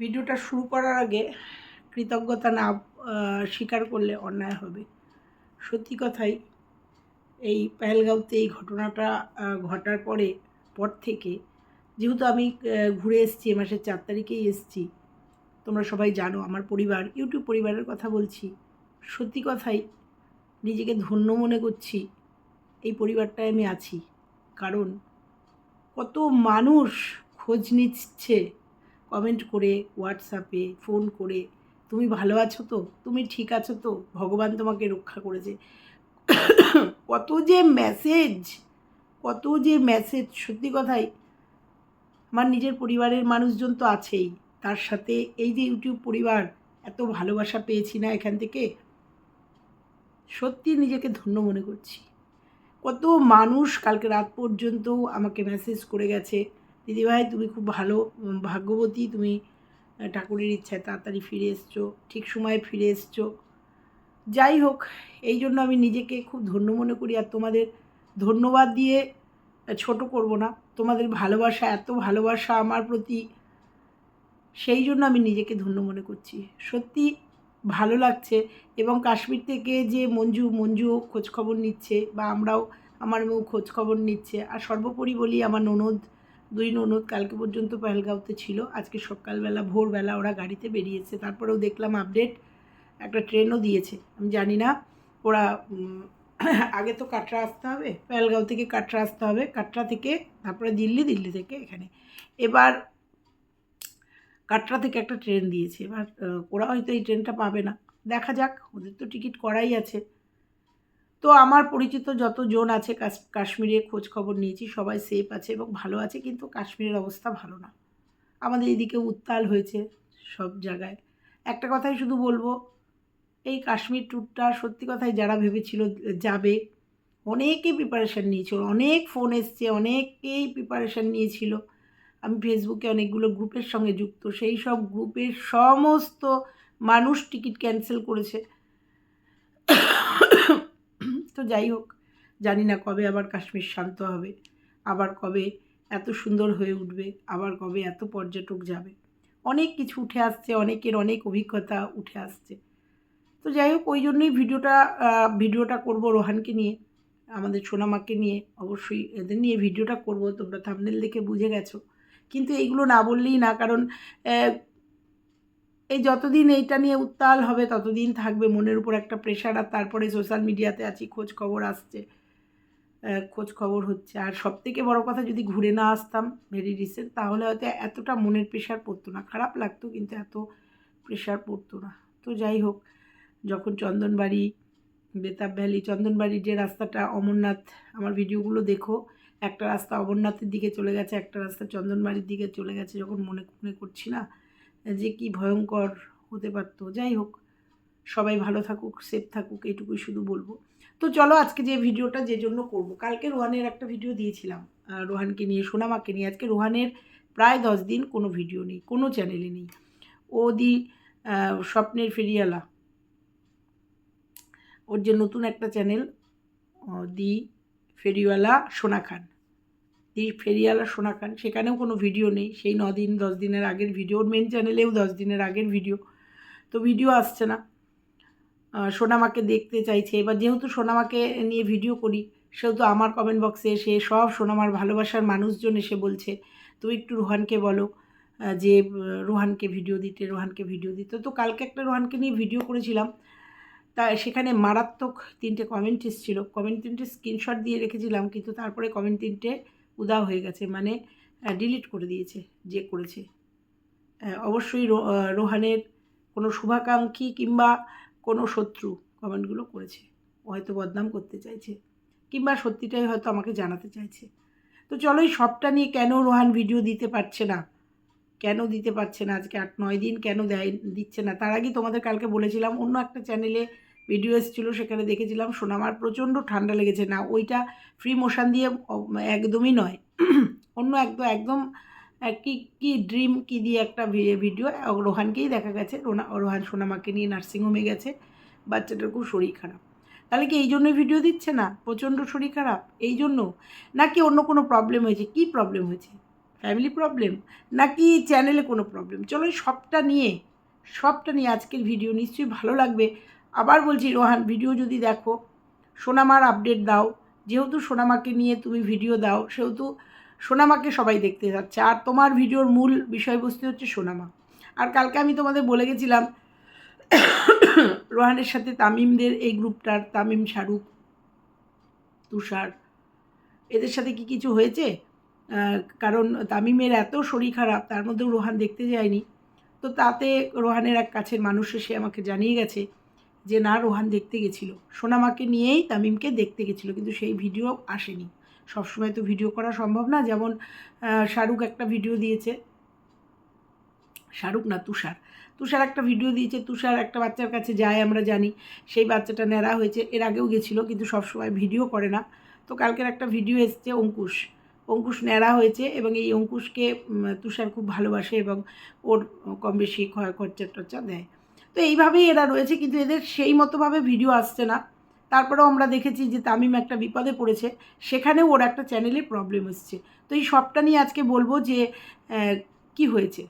ভিডিওটা শুরু করার আগে কৃতজ্ঞতা না স্বীকার করলে অন্যায় হবে। সত্যি কথাই, এই পেহেলগাঁওতে এই ঘটনাটা ঘটার পরে, পর থেকে, যেহেতু আমি ঘুরে এসেছি মাসের চার তারিখেই এসেছি, তোমরা সবাই জানো, আমার পরিবার, ইউটিউব পরিবারের কথা বলছি। সত্যি কথাই, নিজেকে ধন্য মনে করছি, এই পরিবারটায় আমি আছি। কারণ, কত মানুষ খোঁজ নিচ্ছে কমেন্ট করে হোয়াটসঅ্যাপে ফোন করে, তুমি ভালো আছো তো? তুমি ঠিক আছো তো? ভগবান তোমাকে রক্ষা করেছে। কত যে মেসেজ কত যে মেসেজ সত্যি কথাই, আমার নিজের পরিবারের মানুষজন তো আছেই। তার সাথে এই যে ইউটিউব পরিবার, এত ভালোবাসা পেয়েছি না এখান থেকে। সত্যি নিজেকে ধন্য মনে করছি। কত মানুষ কালকে রাত পর্যন্ত আমাকে মেসেজ করে গেছে। দিদিভাই, তুমি খুব ভালো ভাগ্যবতী, তুমি ঠাকুরের ইচ্ছায় তাড়াতাড়ি ফিরে এসছো, ঠিক সময়ে ফিরে এসছো। যাই হোক, এই জন্য আমি নিজেকে খুব ধন্য মনে করি আর তোমাদের ধন্যবাদ দিয়ে ছোট করব না। তোমাদের ভালোবাসা, এত ভালোবাসা আমার প্রতি, সেই জন্য আমি নিজেকে ধন্য মনে করছি। সত্যি ভালো লাগছে এবং কাশ্মীর থেকে যে মঞ্জু মঞ্জু খোঁজখবর নিচ্ছে বা আমরাও, আমার মেয়েও খোঁজখবর নিচ্ছে। আর সর্বোপরি বলি আমার ননদ দুই ননদ কালকে পর্যন্ত পেহেলগাঁওতে ছিল। আজকে সকালবেলা, ভোরবেলা ওরা গাড়িতে বেরিয়েছে। তারপরেও দেখলাম আপডেট একটা ট্রেনও দিয়েছে। আমি জানি না, ওরা আগে তো কাটরা আসতে হবে, পেহেলগাঁও থেকে কাটরা আসতে হবে। কাটরা থেকে, তারপরে দিল্লি দিল্লি থেকে এখানে। এবার কাটরা থেকে একটা ট্রেন দিয়েছে। এবার ওরা হয়তো এই ট্রেনটা পাবে না। দেখা যাক, ওদের তো টিকিট করাই আছে। তো আমার পরিচিত যত জন আছে কাশ- কাশ্মীরে খোঁজ খবর নিয়েছি, সবাই সেফ আছে এবং ভালো আছে, কিন্তু কাশ্মীরের অবস্থা ভালো না। আমাদের এদিকে উত্তাল হয়েছে সব জায়গায়। একটা কথাই শুধু বলব, এই কাশ্মীর ট্যুরটা সত্যি কথাই যারা ভেবেছিল যাবে, অনেকেই প্রিপারেশান নিয়েছিল, অনেক ফোন এসছে, অনেকেই প্রিপারেশান নিয়েছিল। আমি ফেসবুকে অনেকগুলো গ্রুপের সঙ্গে যুক্ত, সেই সব গ্রুপের সমস্ত মানুষ টিকিট ক্যান্সেল করেছে। তো যাই হোক, জানি না কবে আবার কাশ্মীর শান্ত হবে, আবার কবে এত সুন্দর হয়ে উঠবে, আবার কবে এত পর্যটক যাবে। অনেক কিছু উঠে আসছে, অনেকের অনেক অভিজ্ঞতা উঠে আসছে। তো যাই হোক, ওই জন্যই ভিডিওটা ভিডিওটা করব রোহানকে নিয়ে, আমাদের সোনামাকে নিয়ে। অবশ্যই এদের নিয়ে ভিডিওটা করব, তোমরা থামনেল দেখে বুঝে গেছো। কিন্তু এইগুলো না বললেই না, কারণ এই যতদিন এইটা নিয়ে উত্তাল হবে, ততদিন থাকবে মনের উপর একটা প্রেশার আর তারপরে সোশ্যাল মিডিয়াতে আছি, খোঁজ খবর আসছে। খোঁজ খবর হচ্ছে। আর সব থেকে বড় কথা, যদি ঘুরে না আসতাম ভেরি রিসেন্ট তাহলে হয়তো এতটা মনের প্রেশার পড়তো না। খারাপ লাগতো, কিন্তু এত প্রেশার পড়তো না। তো যাই হোক, যখন চন্দনবাড়ি, বেতাব ভ্যালি, চন্দনবাড়ির যে রাস্তাটা, অমরনাথ, আমার ভিডিওগুলো দেখো, একটা রাস্তা অমরনাথের দিকে চলে গেছে, একটা রাস্তা চন্দনবাড়ির দিকে চলে গেছে, যখন মনে মনে করছি না যে কি ভয়ঙ্কর হতে পারতো। যাই হোক, সবাই ভালো থাকুক সেফ থাকুক এইটুকুই শুধু বলব। তো চলো আজকে যে ভিডিওটা যে জন্য করব, কালকে রোহানের একটা ভিডিও দিয়েছিলাম। রোহানকে নিয়ে, সোনামাকে নিয়ে। আজকে রোহানের প্রায় দশ দিন কোনো ভিডিও নেই, কোনো চ্যানেলে নেই। ও দি স্বপ্নের ফেরিয়ালা ওর যে নতুন একটা চ্যানেল দি, ফেরিওয়ালা সোনা খান। দি ফেরিওয়ালা সোনা খান সেখানেও কোনো ভিডিও নেই। সেই ন দিন দশ দিনের আগের ভিডিও ওর মেন চ্যানেলেও দশ দিনের আগের ভিডিও তো ভিডিও আসছে না। সোনামাকে দেখতে চাইছে। এবার যেহেতু সোনামাকে নিয়ে ভিডিও করি, সেহেতু আমার কমেন্ট বক্সে এসে সব সোনামার ভালোবাসার মানুষজন এসে বলছে, তুমি একটু রোহানকে বলো যে রোহানকে ভিডিও দিতে, রোহানকে ভিডিও দিতে। তো কালকে একটা রোহানকে নিয়ে ভিডিও করেছিলাম। তা সেখানে মারাত্মক তিনটে কমেন্ট এসেছিল। কমেন্ট তিনটে স্ক্রিনশট দিয়ে রেখেছিলাম, কিন্তু তারপরে কমেন্ট তিনটে উদাও হয়ে গেছে মানে ডিলিট করে দিয়েছে, যে করেছে। অবশ্যই রোহানের কোনো শুভাকাঙ্ক্ষী কিংবা কোনো শত্রু কমেন্টগুলো করেছে। হয়তো বদনাম করতে চাইছে, কিংবা সত্যিটাই হয়তো আমাকে জানাতে চাইছে। তো চলো এই সবটা নিয়ে কেন রোহান ভিডিও দিতে পারছে না? কেন দিতে পারছে না? আজকে আট নয় দিন কেন দেয়, দিচ্ছে না? তার আগে তোমাদের কালকে বলেছিলাম, অন্য একটা চ্যানেলে ভিডিও এসেছিল, সেখানে দেখেছিলাম সোনামার প্রচণ্ড ঠান্ডা লেগেছে। না, ওইটা ফ্রি মোশন দিয়ে একদমই নয়। অন্য একদম একদম কি কি ড্রিম কি দিয়ে একটা ভিডিও রোহানকেই দেখা গেছে। রোনা, রোহান সোনামাকে নিয়ে নার্সিংহোমে গেছে। বাচ্চাটার খুব শরীর খারাপ। তাহলে কি এই জন্যই ভিডিও দিচ্ছে না? প্রচণ্ড শরীর খারাপ? এই জন্য? নাকি অন্য কোনো প্রবলেম হয়েছে? কি প্রবলেম হয়েছে? ফ্যামিলি প্রবলেম নাকি চ্যানেলে কোনো প্রবলেম চলো সবটা নিয়ে সবটা নিয়ে আজকের ভিডিও নিশ্চয়ই ভালো লাগবে। আবার বলছি, রোহান ভিডিও যদি দেখো, সোনামার আপডেট দাও। যেহেতু সোনামাকে নিয়ে তুমি ভিডিও দাও, সেহেতু সোনামাকে সবাই দেখতে যাচ্ছে। আর তোমার ভিডিওর মূল বিষয়বস্তু হচ্ছে সোনামা। আর কালকে আমি তোমাদের বলে গেছিলাম, রোহানের সাথে তামিমদের এই গ্রুপটার, তামিম শাহরুখ, তুষার, এদের সাথে কি কিছু হয়েছে? কারণ তামিমের এত শরীর খারাপ, তার মধ্যেও রোহান দেখতে যায়নি। তো তাতে রোহানের এক কাছের মানুষ এসে আমাকে জানিয়ে গেছে যে না রোহান দেখতে গেছিল। সোনামাকে নিয়েই তামিমকে দেখতে গেছিল, কিন্তু সেই ভিডিও আসেনি। সবসময় তো ভিডিও করা সম্ভব না, যেমন শাহরুখ একটা ভিডিও দিয়েছে। শাহরুখ না, তুষার। তুষার একটা ভিডিও দিয়েছে, তুষার একটা বাচ্চার কাছে যায়, আমরা জানি। সেই বাচ্চাটা ন্যাড়া হয়েছে, এর আগেও গেছিল, কিন্তু সবসময় ভিডিও করে না। তো কালকের একটা ভিডিও এসছে অঙ্কুশ। অঙ্কুশ ন্যাড়া হয়েছে এবং এই অঙ্কুশকে তুষার খুব ভালোবাসে এবং ওর কম বেশি খরচা টরচা দেয়। তো এইভাবেই এরা রয়েছে, কিন্তু এদের সেই মতোভাবে ভিডিও আসছে না। তারপরেও আমরা দেখেছি যে তামিম একটা বিপদে পড়েছে, সেখানেও ওর একটা চ্যানেলে প্রবলেম এসছে। তো এই সবটা নিয়ে আজকে বলব যে কি হয়েছে?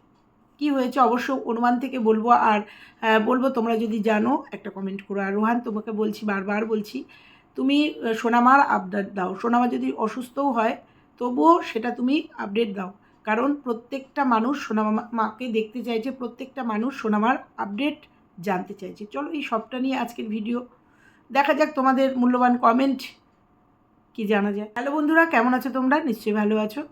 কি হয়েছে? অবশ্য অনুমান থেকে বলব, আর বলব তোমরা যদি জানো, একটা কমেন্ট করো। আর রোহান, তোমাকে বলছি, বারবার বলছি, তুমি সোনামার আপডেট দাও। সোনামা যদি অসুস্থও হয়, তবুও সেটা তুমি আপডেট দাও। কারণ প্রত্যেকটা মানুষ সোনামা মাকে দেখতে চাইছে, প্রত্যেকটা মানুষ সোনামার আপডেট জানতে চাইছি। চলো এই সবটা নিয়ে আজকের ভিডিও দেখা যাক তোমাদের মূল্যবান কমেন্ট কি জানা যায়। হ্যালো বন্ধুরা, কেমন আছো তোমরা? নিশ্চয়ই ভালো আছো।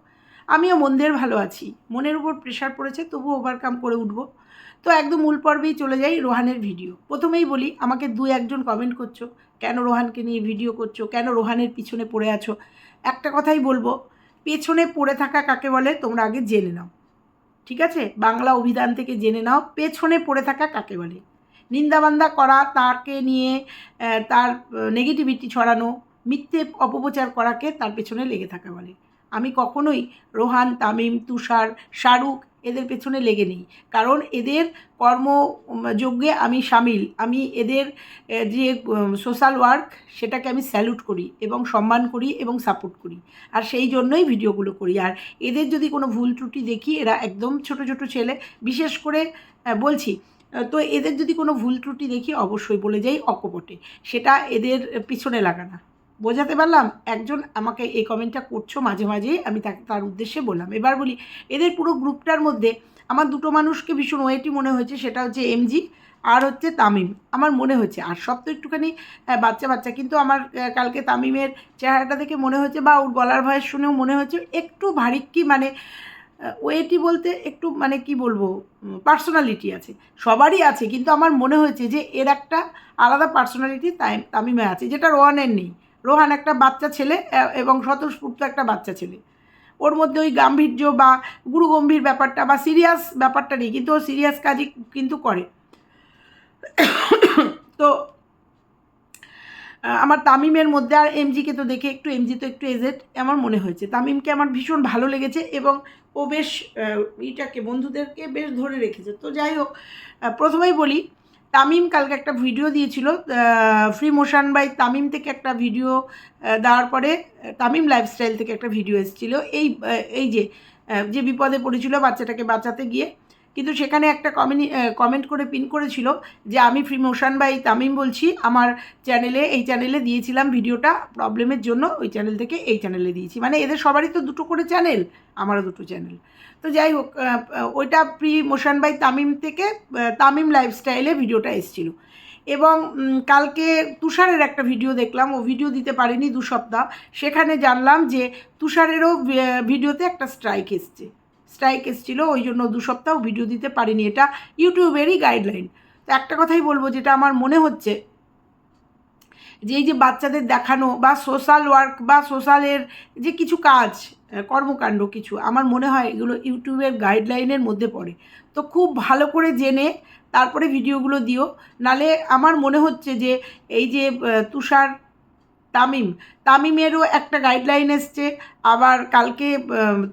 আমিও মন্দের ভালো আছি। মনের উপর প্রেশার পড়েছে তবু ওভারকাম করে উঠবো। তো একদম মূল পর্বেই চলে যাই রোহানের ভিডিও প্রথমেই বলি, আমাকে দু একজন কমেন্ট করছ, কেন রোহানকে নিয়ে ভিডিও করছ, কেন রোহানের পিছনে পড়ে আছো? একটা কথাই বলব, পেছনে পড়ে থাকা কাকে বলে, তোমরা আগে জেনে নাও। ঠিক আছে? বাংলা অভিধান থেকে জেনে নাও, পেছনে পড়ে থাকা কাকে বলে। নিন্দাবান্দা করা, তাকে নিয়ে তার নেগেটিভিটি ছড়ানো, মিথ্যে অপপ্রচার করাকে তার পেছনে লেগে থাকা বলে। আমি কখনোই রোহান, তামিম, তুষার, শাহরুখ এদের পেছনে লেগে নেই। কারণ এদের কর্মযজ্ঞে আমি সামিল। আমি এদের যে সোশ্যাল ওয়ার্ক সেটাকে আমি স্যালুট করি এবং সম্মান করি এবং সাপোর্ট করি। আর সেই জন্যই ভিডিওগুলো করি। আর এদের যদি কোনো ভুল ত্রুটি দেখি, এরা একদম ছোট ছোট ছেলে। বিশেষ করে বলছি তো এদের যদি কোনো ভুল ত্রুটি দেখি, অবশ্যই বলে যাই অকপটে। সেটা এদের পিছনে লাগানা বোঝাতে পারলাম? একজন আমাকে এই কমেন্টটা করছ মাঝে মাঝে, আমি তাকে তার উদ্দেশ্যে বললাম। এবার বলি, এদের পুরো গ্রুপটার মধ্যে আমার দুটো মানুষকে ভীষণ ওয়েটি মনে হয়েছে, সেটা হচ্ছে এমজি আর হচ্ছে তামিম। আমার মনে হচ্ছে আর সব তো একটুখানি বাচ্চা বাচ্চা কিন্তু আমার কালকে তামিমের চেহারাটা দেখে মনে হচ্ছে বা ওর গলার ভয়েস শুনেও মনে হচ্ছে একটু ভারিক্কি মানে ওয়েটি বলতে একটু মানে কি বলব পার্সোনালিটি আছে। সবারই আছে, কিন্তু আমার মনে হয়েছে যে এর একটা আলাদা পার্সোনালিটি তাই তামিমে আছে, যেটা রোহানের নেই। রোহান একটা বাচ্চা ছেলে এবং স্বতঃস্ফূর্ত একটা বাচ্চা ছেলে। ওর মধ্যে ওই গাম্ভীর্য বা গুরুগম্ভীর ব্যাপারটা বা সিরিয়াস ব্যাপারটা নেই, কিন্তু ও সিরিয়াস কাজই কিন্তু করে। তো আমার তামিমের মধ্যে আর এমজিকে তো দেখে একটু এমজি তো একটু এজেড আমার মনে হয়েছে। তামিমকে আমার ভীষণ ভালো লেগেছে এবং ও বেশ এটাকে বন্ধুদেরকে বেশ ধরে রেখেছে। তো যাই হোক প্রথমেই বলি, তামিম কালকে একটা ভিডিও দিয়েছিল ফ্রি মোশন বাই তামিম থেকে একটা ভিডিও দেওয়ার পরে, তামিম লাইফস্টাইল থেকে একটা ভিডিও এসেছিল। এই এই যে যে বিপদে পড়েছিল বাচ্চাটাকে বাঁচাতে গিয়ে কিন্তু সেখানে একটা কমেন্ট কমেন্ট করে পিন করেছিল যে, আমি ফ্রি মোশন বাই তামিম বলছি, আমার চ্যানেলে এই চ্যানেলে দিয়েছিলাম ভিডিওটা প্রবলেমের জন্য ওই চ্যানেল থেকে এই চ্যানেলে দিয়েছি। মানে এদের সবারই তো দুটো করে চ্যানেল আমারও দুটো চ্যানেল তো যাই হোক ওইটা প্রি মোশন বাই তামিম থেকে তামিম লাইফস্টাইলে ভিডিওটা এসেছিল। এবং কালকে তুষারের একটা ভিডিও দেখলাম, ও ভিডিও দিতে পারেনি দু সপ্তাহ। সেখানে জানলাম যে, তুষারেরও ভিডিওতে একটা স্ট্রাইক এসছে। স্ট্রাইক এসেছিল, ওই জন্য দু সপ্তাহ ভিডিও দিতে পারিনি, এটা ইউটিউবেরই গাইডলাইন তো একটা কথাই বলব, যেটা আমার মনে হচ্ছে, যে এই যে বাচ্চাদের দেখানো বা সোশ্যাল ওয়ার্ক বা সোশ্যালের যে কিছু কাজ কর্মকাণ্ড কিছু, আমার মনে হয় এগুলো ইউটিউবের গাইডলাইনের মধ্যে পড়ে। তো খুব ভালো করে জেনে তারপরে ভিডিওগুলো দিও, নালে আমার মনে হচ্ছে যে এই যে তুষার তামিম। তামিমেরও একটা গাইডলাইন এসছে। আবার কালকে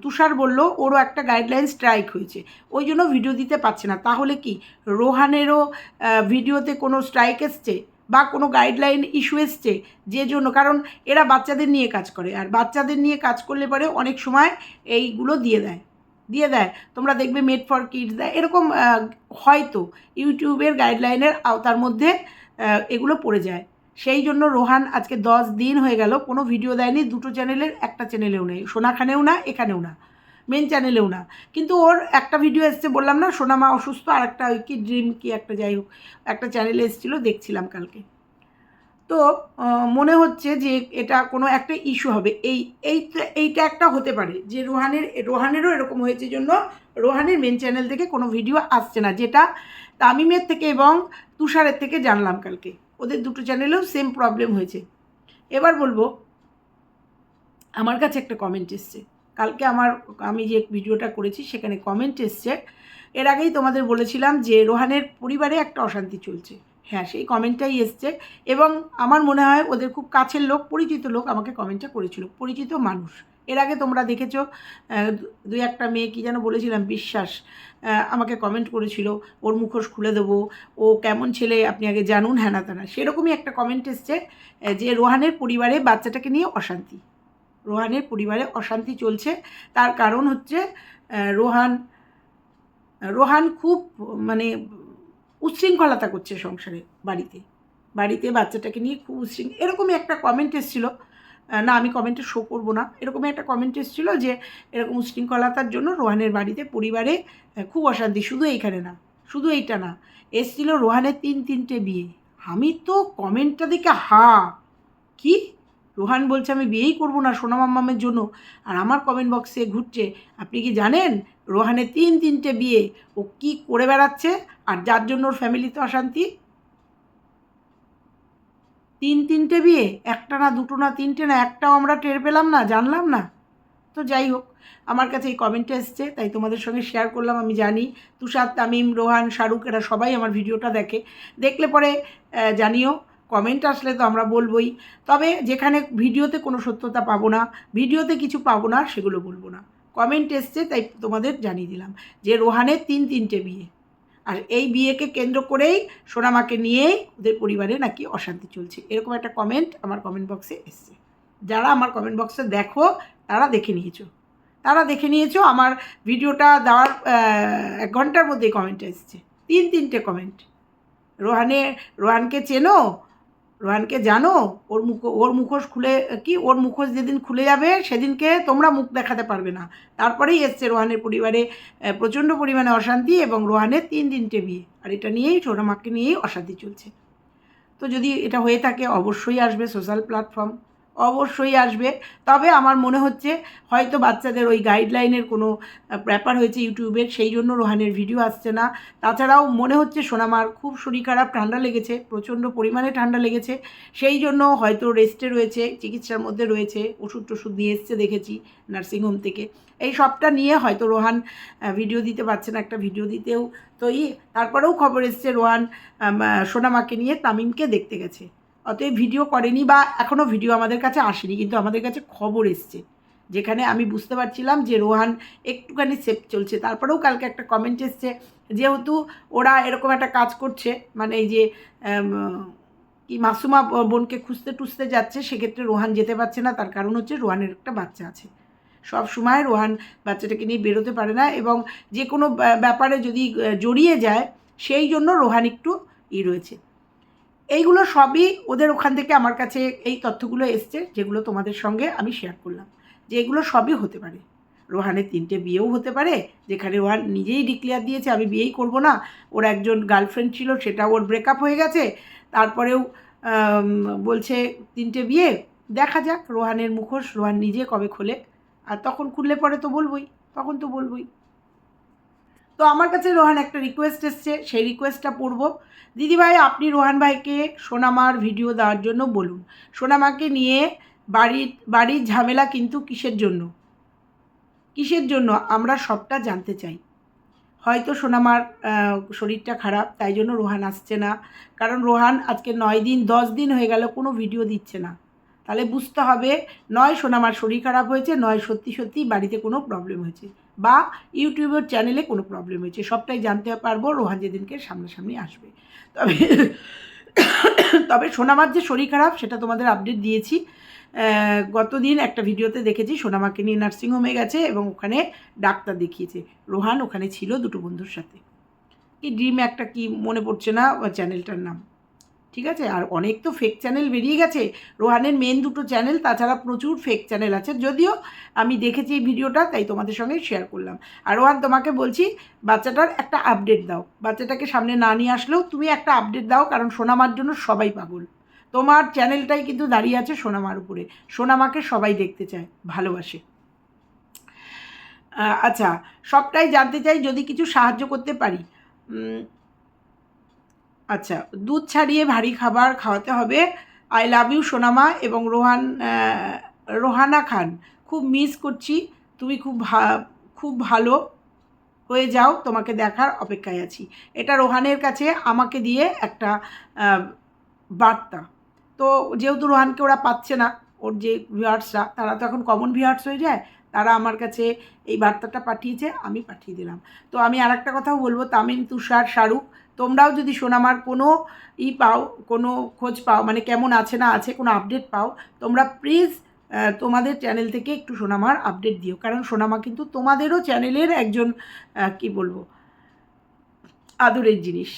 তুষার বলল, ওরও একটা গাইডলাইন স্ট্রাইক হয়েছে। ওই জন্য ভিডিও দিতে পারছে না। তাহলে কি, রোহানেরও ভিডিওতে কোনো স্ট্রাইক এসছে? বা কোনো গাইডলাইন ইস্যু এসছে? যে জন্য, কারণ এরা বাচ্চাদের নিয়ে কাজ করে। আর বাচ্চাদের নিয়ে কাজ করলে পরে অনেক সময় এইগুলো দিয়ে দেয়। দিয়ে দেয়। তোমরা দেখবে মেড ফর কিডস দেয়। এরকম হয়তো ইউটিউবের গাইডলাইনের আওতার মধ্যে এগুলো পড়ে যায়। সেই জন্য রোহান আজকে দশ দিন হয়ে গেল, কোনো ভিডিও দেয়নি, দুটো চ্যানেলের একটা চ্যানেলেও নেই। সোনাখানেও না, এখানেও না। মেন চ্যানেলেও না। কিন্তু ওর একটা ভিডিও এসছে, বললাম না সোনামা অসুস্থ, আর একটা ওই কি ড্রিম কি একটা যাই হোক, একটা চ্যানেলে এসেছিল, দেখছিলাম কালকে। তো মনে হচ্ছে যে এটা কোনো একটা ইস্যু হবে। এই, এইটা এইটা একটা হতে পারে যে রোহানের, রোহানেরও এরকম হয়েছে জন্য রোহানের মেন চ্যানেল থেকে কোনো ভিডিও আসছে না, যেটা তামিমের থেকে এবং তুষারের থেকে জানলাম কালকে। ওদের দুটো চ্যানেলেও সেম প্রবলেম হয়েছে। এবার বলব, আমার কাছে একটা কমেন্ট এসছে। কালকে আমার, আমি যে ভিডিওটা করেছি, সেখানে কমেন্ট এসছে। এর আগেই তোমাদের বলেছিলাম যে রোহানের পরিবারে একটা অশান্তি চলছে। হ্যাঁ সেই কমেন্টটাই এসছে এবং আমার মনে হয় ওদের খুব কাছের লোক, পরিচিত লোক আমাকে কমেন্টটা করেছিল, পরিচিত মানুষ। এর আগে তোমরা দেখেছ দুই একটা মেয়ে, কি যেন বলেছিলাম, বিশ্বাস আমাকে কমেন্ট করেছিল, ওর মুখোশ খুলে দেবো, ও কেমন ছেলে আপনি আগে জানুন হ্যানা তানা সেরকমই একটা কমেন্ট এসছে যে রোহানের পরিবারে বাচ্চাটাকে নিয়ে অশান্তি। রোহানের পরিবারে অশান্তি চলছে, তার কারণ হচ্ছে রোহান রোহান খুব মানে উচ্ছৃঙ্খলতা করছে সংসারে, বাড়িতে। বাড়িতে বাচ্চাটাকে নিয়ে খুব উচ্ছৃঙ্খ এরকমই একটা কমেন্ট এসেছিল। না, আমি কমেন্টে শো করব না। এরকমই একটা কমেন্ট এসেছিল যে, এরকম উচ্ছৃঙ্খলতার জন্য রোহানের বাড়িতে পরিবারে খুব অশান্তি। শুধু এইখানে না, শুধু এইটা না, এসছিল রোহানের তিন তিনটে বিয়ে। আমি তো কমেন্টটা দেখে, হা, কি? রোহান বলছে, আমি বিয়েই করব না সোনামাম্মামের জন্য। আর আমার কমেন্ট বক্সে ঘুরছে, আপনি কি জানেন? রোহানের তিন তিনটে বিয়ে, ও কি করে বেড়াচ্ছে? আর যার জন্য ওর ফ্যামিলিতে অশান্তি? তিন তিনটে বিয়ে? একটা না দুটো না তিনটে না? একটাও আমরা টের পেলাম না, জানলাম না। তো যাই হোক, আমার কাছে এই কমেন্টটা এসছে, তাই তোমাদের সঙ্গে শেয়ার করলাম, আমি জানি। তুষার, তামিম, রোহান, শাহরুখ, এরা সবাই আমার ভিডিওটা দেখে। দেখলে পরে জানিও কমেন্ট আসলে তো আমরা বলবোই। তবে যেখানে ভিডিওতে কোনো সত্যতা পাবো না, ভিডিওতে কিছু পাবো না, সেগুলো বলব না। কমেন্ট এসছে, তাই তোমাদের জানিয়ে দিলাম যে রোহানের তিন তিনটে বিয়ে। আর এই বিয়েকে কেন্দ্র করেই সোনামাকে নিয়েই ওদের পরিবারে নাকি অশান্তি চলছে। এরকম একটা কমেন্ট আমার কমেন্ট বক্সে এসছে। যারা আমার কমেন্ট বক্সে দেখো, তারা দেখে নিয়েছো। তারা দেখে নিয়েছো, আমার ভিডিওটা দেওয়ার এক ঘণ্টার মধ্যেই কমেন্ট এসছে। তিন তিনটে কমেন্ট রোহানে, রোহানকে চেনো রোহানকে জানো, ওর মুখ ওর মুখোশ খুলে, কি, ওর মুখোশ যেদিন খুলে যাবে, সেদিনকে তোমরা মুখ দেখাতে পারবে না। তারপরেই এসছে রোহানের পরিবারে প্রচণ্ড পরিমাণে অশান্তি এবং রোহানের তিন তিনটে বিয়ে। আর এটা নিয়েই ছোটোমাকে নিয়েই অশান্তি চলছে। তো যদি এটা হয়ে থাকে, অবশ্যই আসবে সোশ্যাল প্ল্যাটফর্ম অবশ্যই আসবে। তবে আমার মনে হচ্ছে হয়তো বাচ্চাদের ওই গাইডলাইনের কোনো ব্যাপার হয়েছে ইউটিউবের, সেই জন্য রোহানের ভিডিও আসছে না। তাছাড়াও মনে হচ্ছে সোনামার খুব শরীর খারাপ, ঠান্ডা লেগেছে, প্রচণ্ড পরিমাণে ঠান্ডা লেগেছে। সেই জন্য হয়তো রেস্টে রয়েছে, চিকিৎসার মধ্যে রয়েছে ওষুধ টষুধ নিয়ে এসছে দেখেছি নার্সিংহোম থেকে। এই সবটা নিয়ে হয়তো রোহান ভিডিও দিতে পারছে না, একটা ভিডিও দিতেও তো ই তারপরেও খবর এসছে রোহান সোনামাকে নিয়ে তামিমকে দেখতে গেছে। অতএব ভিডিও করেনি বা এখনও ভিডিও আমাদের কাছে আসেনি, কিন্তু আমাদের কাছে খবর এসছে। যেখানে আমি বুঝতে পারছিলাম যে রোহান একটুখানি সেফ চলছে। তারপরেও কালকে একটা কমেন্ট এসছে যেহেতু ওরা এরকম একটা কাজ করছে মানে এই যে কি মাসুমা বোনকে খুঁজতে টুসতে যাচ্ছে, সেক্ষেত্রে রোহান যেতে পারছে না। তার কারণ হচ্ছে রোহানের একটা বাচ্চা আছে। সব সময় রোহান বাচ্চাটাকে নিয়ে বেরোতে পারে না এবং যে কোনো ব্যা- ব্যাপারে যদি জড়িয়ে যায়, সেই জন্য রোহান একটু ই রয়েছে। এইগুলো সবই ওদের ওখান থেকে আমার কাছে এই তথ্যগুলো এসছে, যেগুলো তোমাদের সঙ্গে আমি শেয়ার করলাম। যে এগুলো সবই হতে পারে। রোহানের তিনটে বিয়েও হতে পারে, যেখানে রোহান নিজেই ডিক্লেয়ার দিয়েছে, আমি বিয়েই করব না। ওর একজন গার্লফ্রেন্ড ছিল, সেটা ওর ব্রেকআপ হয়ে গেছে। তারপরেও বলছে তিনটে বিয়ে, দেখা যাক। রোহানের মুখোশ রোহান নিজে কবে খোলে। আর তখন খুললে পরে তো বলবই, তখন তো বলবই। তো আমার কাছে রোহান একটা রিকোয়েস্ট এসছে, সেই রিকোয়েস্টটা পড়ব। দিদিভাই, আপনি রোহান ভাইকে সোনামার ভিডিও দেওয়ার জন্য বলুন। সোনামাকে নিয়ে বাড়ির বাড়ির ঝামেলা কিন্তু কিসের জন্য? কিসের জন্য? আমরা সবটা জানতে চাই। হয়তো সোনামার শরীরটা খারাপ, তাই জন্য রোহান আসছে না। কারণ রোহান আজকে নয় দিন, দশ দিন হয়ে গেল, কোনো ভিডিও দিচ্ছে না। তাহলে বুঝতে হবে, নয় সোনামার শরীর খারাপ হয়েছে, নয় সত্যি সত্যি বাড়িতে কোনো প্রবলেম হয়েছে। বা ইউটিউবের চ্যানেলে কোনো প্রবলেম হয়েছে। সবটাই জানতে পারব, রোহান যেদিনকে সামনাসামনি আসবে। তবে তবে সোনামার যে শরীর খারাপ, সেটা তোমাদের আপডেট দিয়েছি। গতদিন একটা ভিডিওতে দেখেছি, সোনামাকে নিয়ে নার্সিংহোমে গেছে এবং ওখানে ডাক্তার দেখিয়েছে। রোহান ওখানে ছিল দুটো বন্ধুর সাথে। কি ড্রিম একটা কি মনে পড়ছে না চ্যানেলটার নাম। ঠিক আছে? আর অনেক তো ফেক চ্যানেল বেরিয়ে গেছে। রোহানের মেন দুটো চ্যানেল তাছাড়া প্রচুর ফেক চ্যানেল আছে। যদিও আমি দেখেছি এই ভিডিওটা, তাই তোমাদের সঙ্গে শেয়ার করলাম। আর রোহান, তোমাকে বলছি, বাচ্চাটার একটা আপডেট দাও। বাচ্চাটাকে সামনে না নিয়ে আসলেও তুমি একটা আপডেট দাও, কারণ সোনামার জন্য সবাই পাগল। তোমার চ্যানেলটাই কিন্তু দাঁড়িয়ে আছে সোনামার উপরে। সোনামাকে সবাই দেখতে চায়, ভালোবাসে। আচ্ছা সবটাই জানতে চাই, যদি কিছু সাহায্য করতে পারি। আচ্ছা দুধ ছাড়িয়ে ভারী খাবার খাওয়াতে হবে। আই লাভ ইউ সোনামা এবং রোহান রোহানা খান। খুব মিস করছি। তুমি খুব ভা- খুব ভালো হয়ে যাও। তোমাকে দেখার অপেক্ষায় আছি। এটা রোহানের কাছে আমাকে দিয়ে একটা বার্তা। তো যেহেতু রোহানকে ওরা পাচ্ছে না, ওর যে ভিউয়ার্সরা তারা তো এখন কমন ভিউয়ার্স হয়ে যায়, তারা আমার কাছে এই বার্তাটা পাঠিয়েছে, আমি পাঠিয়ে দিলাম। তো আমি আর একটা কথাও বলব, তামিম তুষার শাহরুখ তোমরাও যদি সোনামার কোনো ই পাও, কোনো খোঁজ পাও মানে কেমন আছে না আছে কোনো আপডেট পাও, তোমরা প্লিজ তোমাদের চ্যানেল থেকে একটু সোনামার আপডেট দিও। কারণ সোনামা কিন্তু তোমাদেরও চ্যানেলের একজন কি বলব, আদরের জিনিস।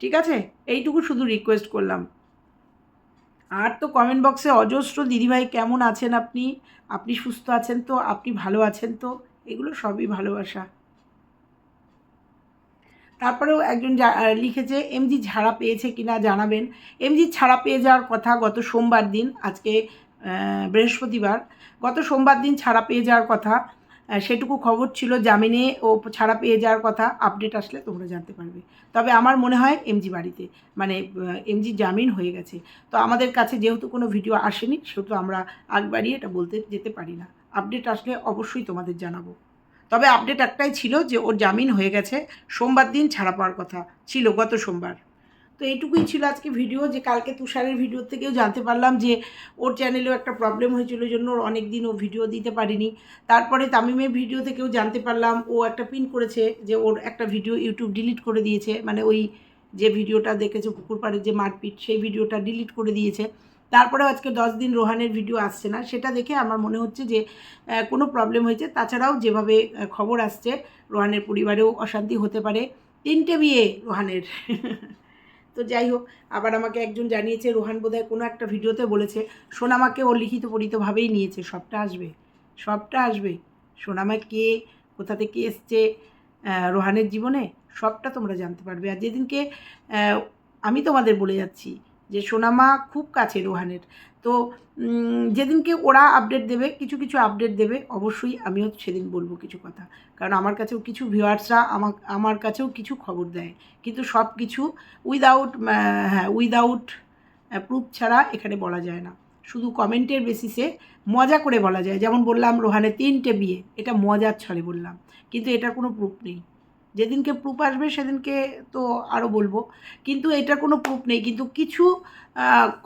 ঠিক আছে? এইটুকু শুধু রিকোয়েস্ট করলাম। আর তো কমেন্ট বক্সে অজস্র, দিদিভাই কেমন আছেন আপনি? আপনি সুস্থ আছেন তো? আপনি ভালো আছেন তো? এগুলো সবই ভালোবাসা। তারপরেও একজন লিখেছে এমজি ছাড়া পেয়েছে কিনা জানাবেন। এমজি ছাড়া পেয়ে যাওয়ার কথা গত সোমবার দিন, আজকে বৃহস্পতিবার, গত সোমবার দিন ছাড়া পেয়ে যাওয়ার কথা সেটুকু খবর ছিল জামিনে ও ছাড়া পেয়ে যাওয়ার কথা, আপডেট আসলে তোমরা জানতে পারবে। তবে আমার মনে হয় এমজি বাড়িতে মানে এমজি জামিন হয়ে গেছে। তো আমাদের কাছে যেহেতু কোনো ভিডিও আসেনি, সেহেতু আমরা আগ বাড়িয়ে এটা বলতে যেতে পারি না। আপডেট আসলে অবশ্যই তোমাদের জানাব। তবে আপডেট একটাই ছিল যে ওর জামিন হয়ে গেছে। সোমবার দিন ছাড়া পাওয়ার কথা ছিল, গত সোমবার। তো এইটুকুই ছিল আজকে ভিডিও যে কালকে তুষারের ভিডিও থেকেও জানতে পারলাম যে ওর চ্যানেলেও একটা প্রবলেম হয়েছিল জন্য ওর অনেক দিন ও ভিডিও দিতে পারিনি। তারপরে তামিমের ভিডিও থেকেও জানতে পারলাম, ও একটা পিন করেছে যে ওর একটা ভিডিও ইউটিউব ডিলিট করে দিয়েছে। মানে ওই যে ভিডিওটা দেখেছে পুকুর পাড়ের যে মারপিট, সেই ভিডিওটা ডিলিট করে দিয়েছে। তারপরেও আজকে দশ দিন রোহানের ভিডিও আসছে না। সেটা দেখে আমার মনে হচ্ছে যে কোনো প্রবলেম হয়েছে। তাছাড়াও যেভাবে খবর আসছে, রোহানের পরিবারেও অশান্তি হতে পারে। তিনটে বিয়ে রোহানের। তো যাই হোক, আবার আমাকে একজন জানিয়েছে, রোহান বোধহয় কোনো একটা ভিডিওতে বলেছে, সোনামাকে ও লিখিত পরিতভাবেই নিয়েছে। সবটা আসবে সবটা আসবে। সোনামা কে, কোথা থেকে এসছে রোহানের জীবনে, সবটা তোমরা জানতে পারবে। আর যেদিনকে আমি তোমাদের বলে যাচ্ছি যে সোনামা খুব কাছে রোহানের। তো যেদিনকে ওরা আপডেট দেবে, কিছু কিছু আপডেট দেবে, অবশ্যই আমিও সেদিন বলব কিছু কথা। কারণ আমার কাছেও কিছু ভিউয়ার্সরা আমার আমার কাছেও কিছু খবর দেয়। কিন্তু সব কিছু উইদাউট হ্যাঁ উইদাউট প্রুফ ছাড়া এখানে বলা যায় না। শুধু কমেন্টের বেসিসে মজা করে বলা যায়। যেমন বললাম, রোহানের তিনটে বিয়ে। এটা মজার ছলে বললাম। কিন্তু এটার কোনো প্রুফ নেই। যেদিনকে প্রুফ আসবে সেদিনকে তো আরও বলব। কিন্তু এটার কোনো প্রুফ নেই। কিন্তু কিছু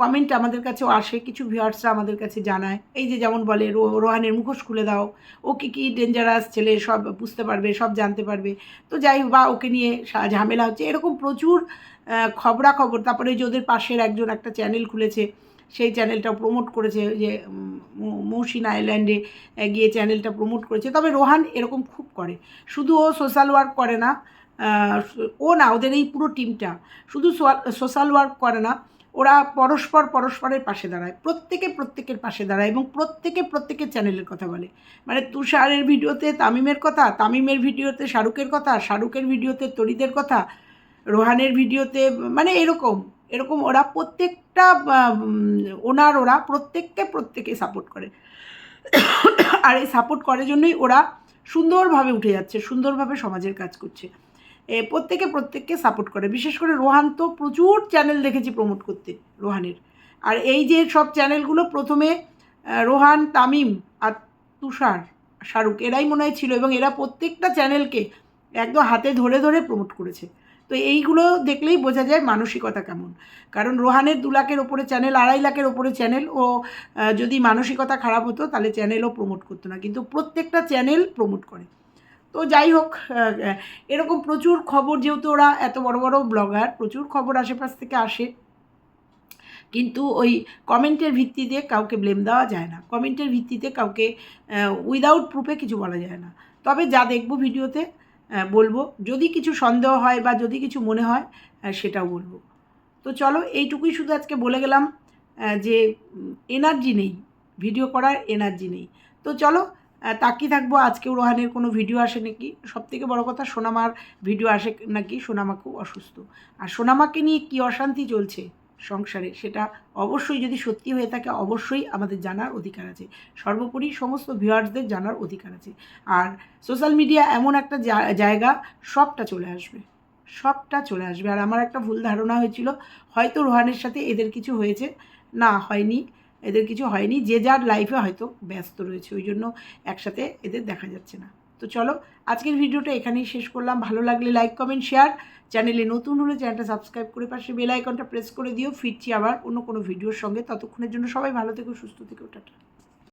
কমেন্ট আমাদের কাছেও আসে, কিছু ভিউয়ার্সরা আমাদের কাছে জানায়। এই যে যেমন বলে রোহানের মুখোশ খুলে দাও। ও কী কী ডেঞ্জারাস ছেলে, সব বুঝতে পারবে, সব জানতে পারবে। তো যাই বা ওকে নিয়ে ঝামেলা হচ্ছে। এরকম প্রচুর খবরাখবর। তারপরে যে ওদের পাশের একজন একটা চ্যানেল খুলেছে। সেই চ্যানেলটা প্রমোট করেছে যে মৌসিন আইল্যান্ডে গিয়ে চ্যানেলটা প্রমোট করেছে। তবে রোহান এরকম খুব করে। শুধু ও সোশ্যাল ওয়ার্ক করে না ও না, ওদের এই পুরো টিমটা শুধু সোশ্যাল ওয়ার্ক করে না, ওরা পরস্পর পরস্পরের পাশে দাঁড়ায়। প্রত্যেকে প্রত্যেকের পাশে দাঁড়ায় এবং প্রত্যেকে প্রত্যেকের চ্যানেলের কথা বলে। মানে তুষারের ভিডিওতে তামিমের কথা, তামিমের ভিডিওতে শাহরুখের কথা, শাহরুখের ভিডিওতে তরিদের কথা, রোহানের ভিডিওতে মানে এরকম। এরকম ওরা প্রত্যেকটা ওনার ওরা প্রত্যেককে প্রত্যেকে সাপোর্ট করে। আর এই সাপোর্ট করার জন্যই ওরা সুন্দরভাবে উঠে যাচ্ছে সুন্দরভাবে সমাজের কাজ করছে। এ, প্রত্যেকে প্রত্যেককে সাপোর্ট করে। বিশেষ করে রোহান তো প্রচুর চ্যানেল দেখেছি প্রমোট করতে রোহানের। আর এই যে সব চ্যানেলগুলো প্রথমে রোহান তামিম আর তুষার শাহরুখ এরাই মনে হয় ছিল এবং এরা প্রত্যেকটা চ্যানেলকে একদম হাতে ধরে ধরে প্রমোট করেছে। তো এইগুলো দেখলেই বোঝা যায় মানসিকতা কেমন। কারণ রোহানের দু লাখের ওপরে চ্যানেল আড়াই লাখের ওপরে চ্যানেল ও যদি মানসিকতা খারাপ হতো তাহলে চ্যানেলও প্রমোট করতো না। কিন্তু প্রত্যেকটা চ্যানেল প্রমোট করে। তো যাই হোক এরকম প্রচুর খবর যেহেতু ওরা এত বড় বড় ব্লগার প্রচুর খবর আশেপাশ থেকে আসে। কিন্তু ওই কমেন্টের ভিত্তিতে কাউকে ব্লেম দেওয়া যায় না। কমেন্টের ভিত্তিতে কাউকে উইদাউট প্রুফে কিছু বলা যায় না। তবে যা দেখব ভিডিওতে বলব। যদি কিছু সন্দেহ হয় বা যদি কিছু মনে হয় সেটাও বলব। তো চলো, এইটুকুই শুধু আজকে বলে গেলাম যে এনার্জি নেই। ভিডিও করার এনার্জি নেই। তো চলো তাকিয়ে থাকব। আজকেও রোহানের কোনো ভিডিও আসে নাকি? সব থেকে বড়ো কথা, সোনামার ভিডিও আসে নাকি? সোনামা খুব অসুস্থ। আর সোনামাকে নিয়ে কী অশান্তি চলছে? সংসারে। সেটা অবশ্যই যদি সত্যি হয়ে থাকে, অবশ্যই আমাদের জানার অধিকার আছে। সর্বোপরি সমস্ত ভিউয়ার্সদের জানার অধিকার আছে। আর সোশ্যাল মিডিয়া এমন একটা জায়গা, সবটা চলে আসবে। সবটা চলে আসবে। আর আমার একটা ভুল ধারণা হয়েছিল, হয়তো রোহানের সাথে এদের কিছু হয়েছে। না, হয়নি। এদের কিছু হয়নি। যে যার লাইফে হয়তো ব্যস্ত রয়েছে। ওই জন্য একসাথে এদের দেখা যাচ্ছে না। তো চলো, আজকের ভিডিওটা এখানেই শেষ করলাম। ভালো লাগলে লাইক কমেন্ট শেয়ার চ্যানেলে নতুন হলে চ্যানেলটা সাবস্ক্রাইব করে পাশে বেল আইকনটা প্রেস করে দিও। ফিরছি আবার অন্য কোনো ভিডিওর সঙ্গে। ততক্ষণের জন্য সবাই ভালো থেকো, সুস্থ থেকো, টাটা।